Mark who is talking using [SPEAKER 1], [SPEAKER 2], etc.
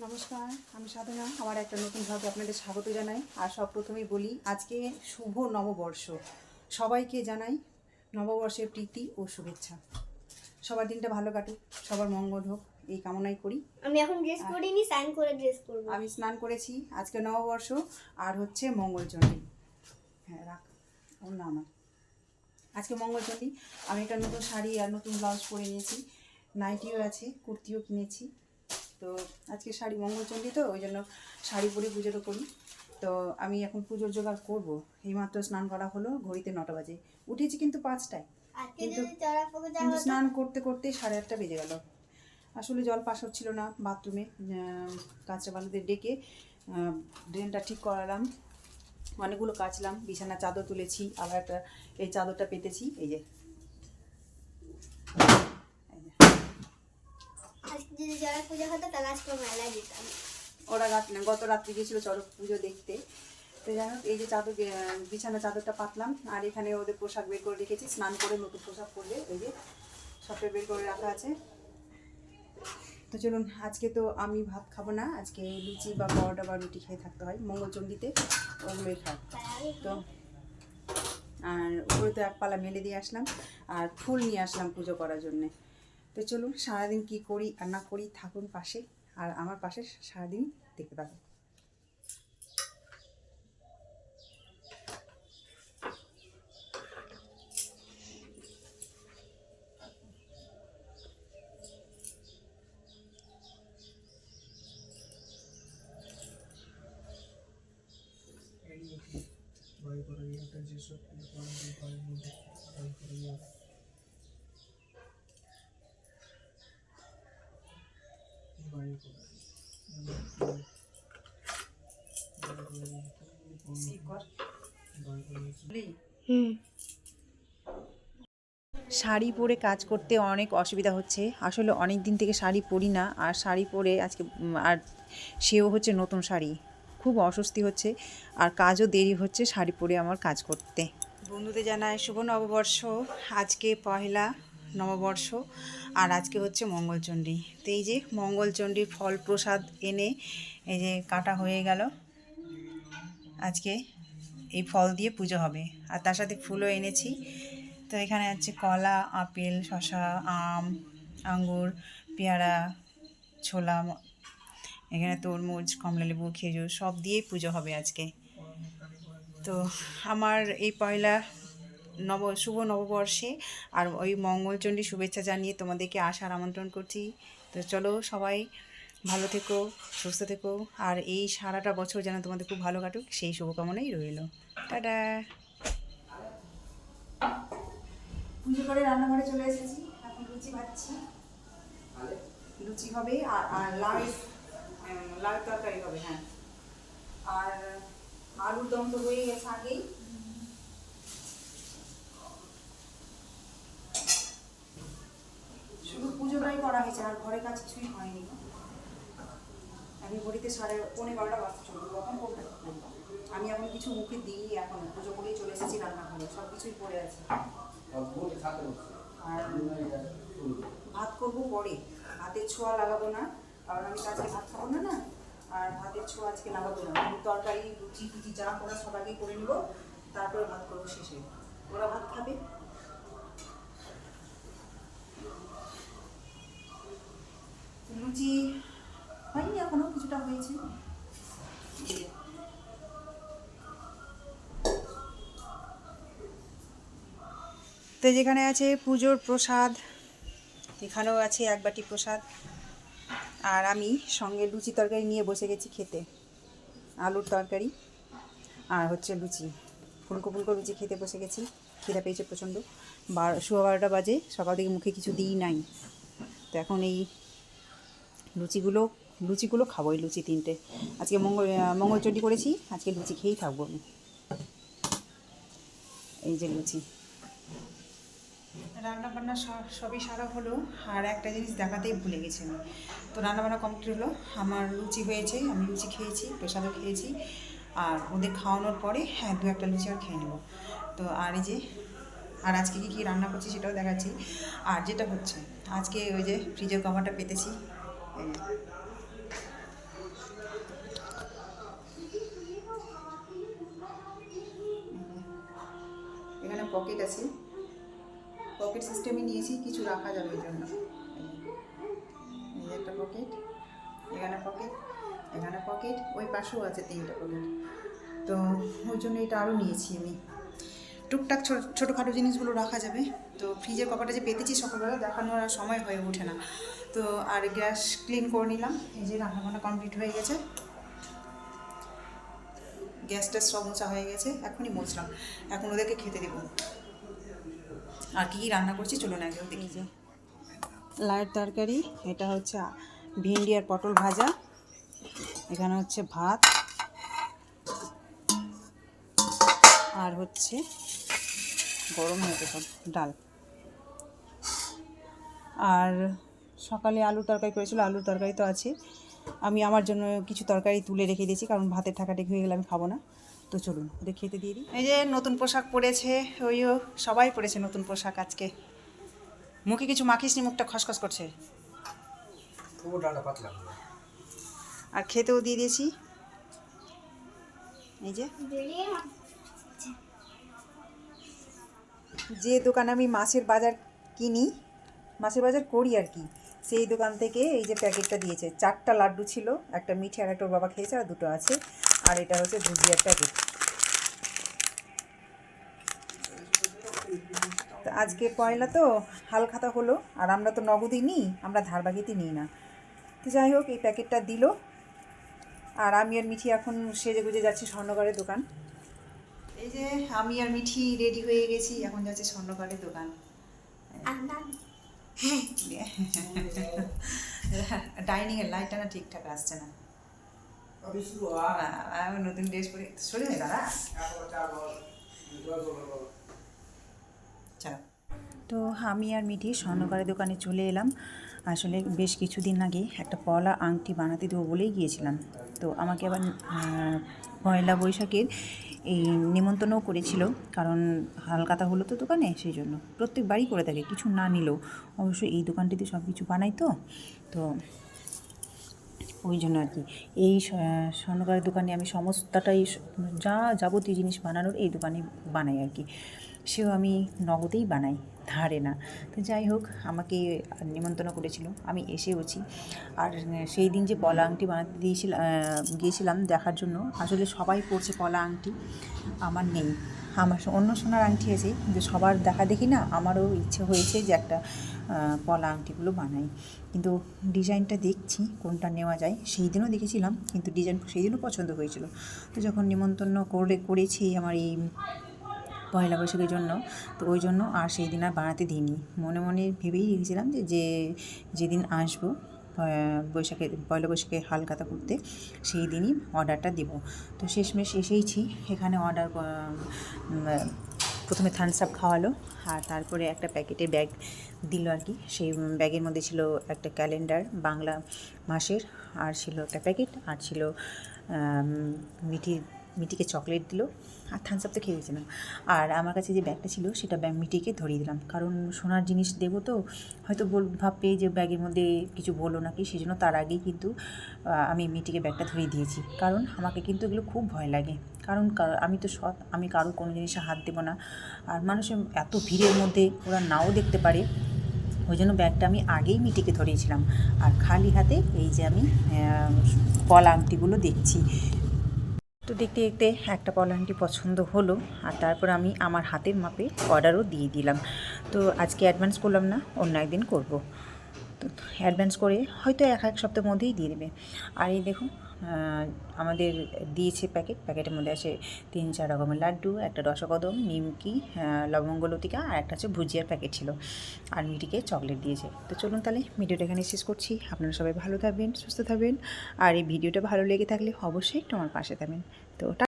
[SPEAKER 1] নমস্কার আমি সাধনা। আমার একটা নতুন ভাবে আপনাদের স্বাগত জানাই। আর সব প্রথমেই বলি আজকে শুভ নববর্ষ। সবাইকে জানাই নববর্ষের প্রীতি ও শুভেচ্ছা। সবার দিনটা ভালো কাটুক সবার মঙ্গল হোক এই কামনাই করি।
[SPEAKER 2] আমি এখন ড্রেস করিনি সাইন করে ড্রেস করব
[SPEAKER 1] আমি স্নান করেছি আজকে নববর্ষ আর হচ্ছে মঙ্গলচণ্ডী। হ্যাঁ রাখ ওর নাম আমার আজকে মঙ্গলচণ্ডী আমি একটা নতুন শাড়ি আর নতুন ব্লাউজ পরে নিয়েছি। নাইটিও আছে কুর্তিও কিনেছি। তো আজকে শাড়ি মঙ্গলচণ্ডী তো ওই জন্য শাড়ি পরে পুজোটা করি। তো আমি এখন পুজোর জোগাড় করব। এইমাত্র স্নান করা হলো ঘড়িতে নটা বাজে। উঠেছি কিন্তু পাঁচটায়। কিন্তু- কিন্তু স্নান করতে করতে সাড়ে আটটা বেজে গেল। আসলে জল পাস হচ্ছিল না বাথরুমে কাঁচা বালুদের ডেকে ড্রেনটা ঠিক করালাম। অনেকগুলো কাচলাম বিছানা চাদর তুলেছি আবার একটা এই চাদরটা পেতেছি এই যে এই যে।
[SPEAKER 2] আজকে যদি চড়া পুজো হতো তাহলে আজকে মেলায় যেতাম।
[SPEAKER 1] ওরা রাত না, গত রাত্রি গিয়েছিল চড়ক পুজো দেখতে। তো যাই হোক, এই যে চাদর বিছানা চাদরটা পাতলাম, আর এখানে ওদের পোশাক বের করে রেখেছি, স্নান করে নতুন পোশাক পরবে ওই যে সবটা বের করে রাখা আছে। তো চলুন, আজকে তো আমি ভাত খাব না, আজকে লুচি বা পরোটা বা রুটি খেয়ে থাকতে হয় মঙ্গলচণ্ডীতে ওগুলোই খাই তো, আর উপরে তো এক পালা মেলে দিয়ে আসলাম, আর ফুল নিয়ে আসলাম পুজো করার জন্যে। তো চলুন সারাদিন কি করি আর না করি থাকুন পাশে, আর আমার পাশে সারাদিন দেখতে পাবেন
[SPEAKER 3] বায়ু করে যেসব করে
[SPEAKER 1] শাড়ি পরে কাজ করতে অনেক অসুবিধা হচ্ছে। আসলে অনেক দিন থেকে শাড়ি পরি না। আর শাড়ি পরে আজকে আর সেও হচ্ছে নতুন শাড়ি। খুব অস্বস্তি হচ্ছে। আর কাজও দেরি হচ্ছে শাড়ি পরে আমার কাজ করতে। বন্ধুদের জানায় শুভ নববর্ষ। আজকে পয়লা নববর্ষ, আর আজকে হচ্ছে মঙ্গলচণ্ডী। তো এই যে মঙ্গলচণ্ডীর ফল প্রসাদ এনে এই যে কাটা হয়ে গেল, আজকে এই ফল দিয়ে পুজো হবে। আর তার সাথে ফুলও এনেছি। তো এখানে আছে কলা, আপেল শশা আম, আঙ্গুর, পেয়ারা, ছোলা এখানে তরমুজ, কমলালেবু, খেজুর সব দিয়েই পুজো হবে আজকে। তো আমার এই পয়লা নব, শুভ নববর্ষে আর ওই মঙ্গলচণ্ডী শুভেচ্ছা জানিয়ে তোমাদেরকে আসার আমন্ত্রণ করছি। তো চলো সবাই ভালো থেকো, সুস্থ থেকো আর এই সারাটা বছর যেন তোমাদের খুব ভালো কাটুক, সেই শুভকামনাই রইল। টাটা। পুজো করে রান্নাঘরে চলে এসেছি, এখন লুচি ভাজছি। লুচি হবে আর আর লাউ লাউ তরকারি হবে হ্যাঁ। আর আলুর দম তো হয়ে গেছে আগেই শুধু পুজোটাই করা হয়েছে আর ঘরের কাজ কিছুই হয়নি। আমি ঘড়িতে সাড়ে পৌনে বারোটা বাজতে চলবে কখন করবে? আমি এমন কিছু মুখে দিই এখন, পুজো করেই চলে এসেছি রান্নাঘরে, সব কিছুই পড়ে আছে। আর ভাত করব পরে, ভাতের ছোঁয়া লাগাবো না, কারণ আমি আজকে ভাত খাব না না? আর ভাতের ছোঁয়া আজকে লাগাবো না। তরকারি লুচি টুচি যা করা সব আগে করে নেব, তারপরে ভাত করব শেষে। ওরা ভাত খাবে লুচি হয়নি এখনও তো যেখানে আছে পুজোর প্রসাদ, এখানেও আছে এক বাটি প্রসাদ। আর আমি সঙ্গে লুচি তরকারি নিয়ে বসে গেছি খেতে, আলুর তরকারি আর হচ্ছে লুচি। ফুলকো ফুলকো লুচি খেতে বসে গেছি, খিদা পেয়েছে প্রচণ্ড। বারো, সোয়া বারোটা বাজে, সকাল থেকে মুখে কিছু দিই নাই। তো এখন এই লুচিগুলো লুচিগুলো খাব, এই লুচি তিনটে। আজকে মঙ্গল মঙ্গলচণ্ডী করেছি, আজকে লুচি খেয়েই থাকব আমি। এই যে লুচি। রান্না বান্না সবই সারা হলো, আর একটা জিনিস দেখাতেই ভুলে গেছি আমি। তো রান্না বান্না কমপ্লিট হলো, আমার লুচি হয়েছে, আমি লুচি খেয়েছি, প্রসাদও খেয়েছি, আর ওদের খাওয়ানোর পরে হ্যাঁ দু একটা লুচি আর খেয়ে নেব। তো আর এই যে, আর আজকে কী কী রান্না করছি সেটাও দেখাচ্ছি। আর যেটা হচ্ছে, আজকে ওই যে ফ্রিজের কভারটা পেতেছি আছে। পকেট সিস্টেমে নিয়েছি, কিছু রাখা যাবে এই জন্য। এই একটা পকেট এখানে পকেট এখানে পকেট ওই পাশেও আছে তিনটা পকেট তো ওই জন্য এটা আরও নিয়েছি আমি। টুকটাক ছোট ছোটোখাটো জিনিসগুলো রাখা যাবে। তো ফ্রিজের কপাটা যে পেতেছি সকালবেলা, দেখানোর আর সময় হয়ে ওঠে না। তো আর গ্যাস ক্লিন করে নিলাম। এই যে রান্নাবান্না কমপ্লিট হয়ে গেছে। গ্যাস ট্যাস সব মোছা হয়ে গেছে এখনই মুছলাম। এখন ওদেরকে খেতে দেবো। আর কী কী রান্না করছি চলুন আগেও দেখি। যে লাইট তরকারি এটা হচ্ছে ভিন্ডি আর পটল ভাজা এখানে হচ্ছে ভাত আর হচ্ছে গরম হয়েছে সব ডাল। আর সকালে আলুর তরকারি করেছিল আলুর তরকারি তো আছে। আমি আমার জন্য কিছু তরকারি তুলে রেখে দিয়েছি কারণ ভাতের ঠাকাটি হয়ে গেলে আমি খাব না। তো চলুন ওদের খেতে দিয়ে দিই। এই যে নতুন পোশাক পরেছে ওইও সবাই পরেছে নতুন পোশাক আজকে। মুখে কিছু মাখিস নি মুখটা খসখস করছে? আর খেতেও দিয়ে দিয়েছি। এই যে। যে দোকানে আমি মাছের বাজার কিনি মাছের বাজার করি আর কি। সেই দোকান থেকে এই যে প্যাকেটটা দিয়েছে চারটা লাড্ডু ছিল একটা মিঠে আর একটা বাবা খেয়েছে আর দুটো আছে আর এটা হচ্ছে ভুজিয়ার প্যাকেট। তো আজকে পয়লা তো হাল খাতা হলো আর আমরা তো নগদই নিই আমরা ধার বাকিতে নিই না। তো যাই হোক এই প্যাকেটটা দিল আর আমি আর মিঠি এখন সেজে গুজে যাচ্ছি স্বর্ণগরের দোকান। এই যে আমি আর মিঠি রেডি হয়ে গেছি এখন যাচ্ছি স্বর্ণকারের দোকান। ডাইনিং এর লাইটটা না ঠিকঠাক আসছে না।
[SPEAKER 3] আমি
[SPEAKER 1] নতুন ড্রেস পরে সরে যায় দাদা চলো। তো আমি আর মিঠি স্বর্ণকারের দোকানে চলে এলাম। আসলে বেশ কিছুদিন আগে একটা পলা আংটি বানাতে দেবো বলেই গিয়েছিলাম। তো আমাকে আবার পয়লা বৈশাখের এই নিমন্ত্রণও করেছিল, কারণ হালকাতা হলো তো দোকানে, সেই জন্য। প্রত্যেক বাড়ি করে থাকে, কিছু না নিলেও। অবশ্য এই দোকানটিতে সব কিছু বানাই তো তো ওই জন্য আর কি। এই স্বর্ণকারের দোকানে আমি সমস্তটাই যা যাবতীয় জিনিস বানানোর এই দোকানে বানাই আর কি। সেও আমি নগদেই বানাই। ধারে না। তো যাই হোক, আমাকে নিমন্ত্রণ করেছিল। আমি এসেওছি। আর সেই দিন যে পলা আংটি বানাতে দিয়েছিলাম গিয়েছিলাম দেখার জন্য, আসলে সবাই পরছে পলা আংটি। আমার নেই। আমার অন্য সোনার আংটি আছে, কিন্তু সবার দেখা দেখি না, আমারও ইচ্ছে হয়েছে যে একটা পলা আংটিগুলো বানাই। কিন্তু ডিজাইনটা দেখছি কোনটা নেওয়া যায়, সেই দিনও দেখেছিলাম, কিন্তু ডিজাইন সেই দিনও পছন্দ হয়েছিল। তো যখন নিমন্ত্রণ করে, করেছি আমার এই পয়লা বৈশাখের জন্য। তো ওই জন্য আর সেই দিন আর বানাতে দিইনি। মনে মনে ভেবেই রেখেছিলাম যে যে যেদিন আসব বৈশাখে পয়লা বৈশাখে হালকাতা করতে সেই দিনই অর্ডারটা দেব। তো শেষমেশ এসেইছি। এখানে অর্ডার প্রথমে থামস আপ খাওয়ালো। আর তারপরে একটা প্যাকেটের ব্যাগ দিল আর কি। সেই ব্যাগের মধ্যে ছিল একটা ক্যালেন্ডার বাংলা মাসের। আর ছিল একটা প্যাকেট। আর ছিল আম, মিঠি মিটিকে চকলেট দিল, আর থামস আপ তো খেয়ে গেছিলাম। আর আমার কাছে যে ব্যাগটা ছিল, সেটা ব্যাগ মিটিকে ধরিয়ে দিলাম। কারণ সোনার জিনিস দেবো তো, হয়তো বল, ভাববে যে ব্যাগের মধ্যে কিছু বলো নাকি সেই জন্য তার আগেই কিন্তু আমি মিটিকে ব্যাগটা ধরিয়ে দিয়েছি। কারণ আমাকে কিন্তু এগুলো খুব ভয় লাগে। কারণ আমি তো সৎ, আমি কারও কোনো জিনিসে হাত দেবো না। আর মানুষের এত ভিড়ের মধ্যে ওরা নাও দেখতে পারে। ওই জন্য ব্যাগটা আমি আগেই মিটিকে ধরিয়েছিলাম। আর খালি হাতে এই যে আমি পলা আংটিগুলো দেখছি। তো দেখতে দেখতে একটা পলানটি পছন্দ হলো আর তারপর আমি আমার হাতের মাপে অর্ডারও দিয়ে দিলাম। তো আজকে অ্যাডভান্স করলাম না, অন্য একদিন করব। অ্যাডভান্স করে হয়তো এক এক সপ্তাহের মধ্যেই দিয়ে দেবে। আর এই দেখুন আমাদের দিয়েছে প্যাকেট প্যাকেটের মধ্যে আছে তিন, চার রকমের লাড্ডু, একটা রসকদম নিমকি লবঙ্গ লতিকা আর একটা হচ্ছে ভুজিয়ার প্যাকেট ছিল। আর মিটিকে চকলেট দিয়েছে। তো চলুন তাহলে ভিডিওটা এখানে শেষ করছি। আপনারা সবাই ভালো থাকবেন, সুস্থ থাকবেন। আর এই ভিডিওটা ভালো লেগে থাকলে অবশ্যই একটু আমার পাশে থাকবেন। তো